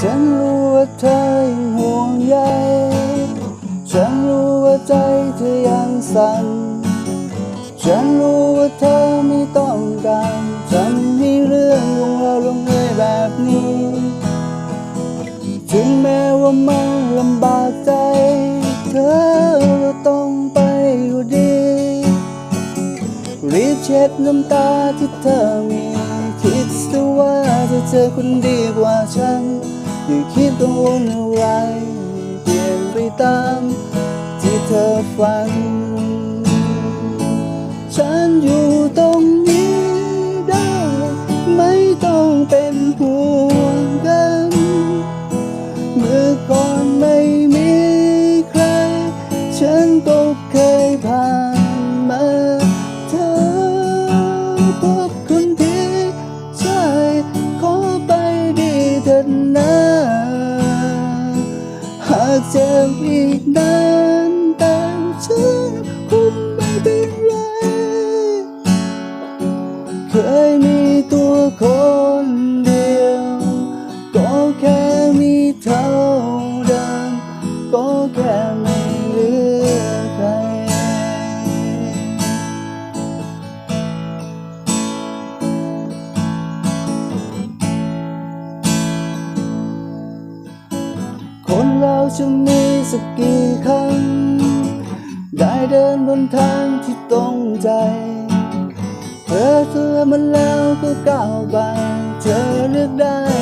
ฉันรู้ว่าเธอยังห่วงใย ฉันรู้ว่าใจเธอยังสั่น ฉันรู้ว่าเธอไม่ต้องการทำให้เรื่องของเราลงเอยแบบนี้ ถึงแม้ว่ามันลำบากใจ เธอก็ต้องไปอยู่ดี รีบเช็ดน้ำตาที่เธอมี คิดซะว่าเธอเจอคนดีกว่าฉัน อย่าคิดกังวลอะไรเปลี่ยนไปตามที่เธอฝัน หากเจ็บอีกนานแต่ฉันคงไม่เป็นไร เคยมีตัวคนเดียว ก็แค่มีเท่าเดิมก็แค่ไม่ คนเราจะมีสักกี่ครั้ง ได้เดินบนทางที่ตรงใจ เธอเธอมันแล้วก็ก้าวไป เธอเลือกได้